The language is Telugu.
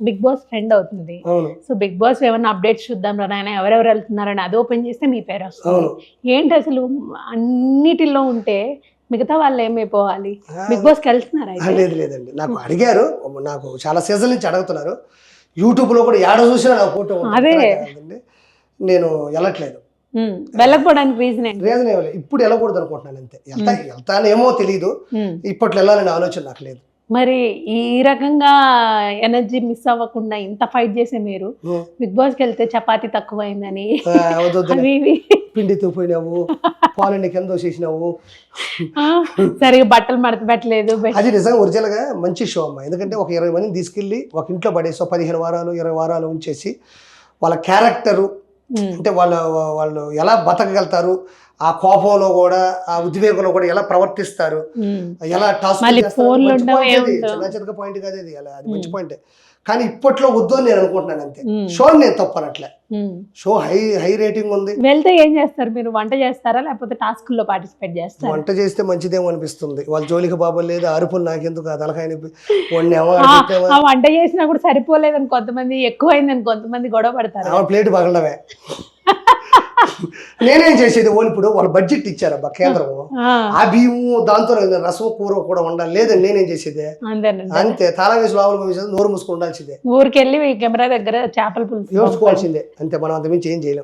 బిగ్ బాస్ ట్రెండ్ అవుతుంది. సో బిగ్ బాస్ ఏమైనా అప్డేట్స్ చూద్దాం రా నాయన ఎవరెవరు వెళ్తున్నారని అది ఓపెన్ చేస్తే మీ పేరు వస్తుంది. ఏంటి అసలు అన్నిటిలో ఉంటే మిగతా వాళ్ళు ఏమైపోవాలి బిగ్ బాస్కి వెళ్తున్నారా లేదు లేదండి. నాకు అడిగారు. నాకు చాలా సీజన్ నుంచి అడుగుతున్నారు. యూట్యూబ్లో కూడా ఏడ చూసినా నా ఫోటో. అదే. నేను వెళ్ళట్లేదు. వెళ్ళకపోవడానికి రీజన్ రీజన్ ఇప్పుడు వెళ్ళకూడదు అనుకుంటున్నాను అంతే. వెళ్తా వెళ్తానేమో తెలియదు ఇప్పట్లో వెళ్ళాలనే ఆలోచన నాకు లేదు. మరి ఈ రకంగా ఎనర్జీ మిస్ అవ్వకుండా ఇంత ఫైట్ చేసే మీరు. బిగ్ బాస్కి వెళ్తే చపాతీ తక్కువైందని. పిండితో పోయినావు పాలని కింద చేసినావు సరిగా బట్టలు మడత పెట్టలేదు అది నిజంగా ఒరిజినల్గా మంచి షో అమ్మా. ఎందుకంటే ఒక ఇరవై మందిని తీసుకెళ్ళి ఒక ఇంట్లో పడేసి పదిహేను వారాలు ఇరవై వారాలు ఉంచేసి వాళ్ళ క్యారెక్టరు అంటే వాళ్ళ వాళ్ళు ఎలా బతకగలుగుతారు ఆ కోపంలో కూడా ఆ ఉద్వేగంలో కూడా ఎలా ప్రవర్తిస్తారు. ఎలా టాస్క్ పాయింట్ కాదు అది. అలా అది మంచి పాయింట్ కానీ ఇప్పట్లో వద్దు అని నేను అనుకుంటున్నాను అంతే. షో నేను తప్పనట్లే. షో హై హై రేటింగ్ ఉంది. వెళ్తే ఏం చేస్తారు మీరు? వంట చేస్తారా? లేకపోతే టాస్కుల్లో పార్టిసిపేట్ చేస్తారా? వంట చేస్తే మంచిదేమో అనిపిస్తుంది. వాళ్ళ జోలికి బాబు లేదు అరుపులు నాకెందుకు? ఆ తలకాయ వంట చేసినా కూడా సరిపోలేదని కొంతమంది ఎక్కువైందని కొంతమంది గొడవ పడతారు. ప్లేట్ పగలడమే. నేనేం చేసేది? ఓన్ ఇప్పుడు వాళ్ళ బడ్జెట్ ఇచ్చారబ్బా కేంద్రము. ఆ, బియ్యము దాంతో రసం కూర కూడా ఉండాలి. లేదండి నేనేం చేసేదే? అంతే తాళం వేసి లోపల పంపించేది నోరు మూసుకుని ఉండాల్సిందే. ఊరికెళ్ళి కెమెరా దగ్గర చేపల పులుసు అంతే మనం అంతమించి ఏం చేయలేం.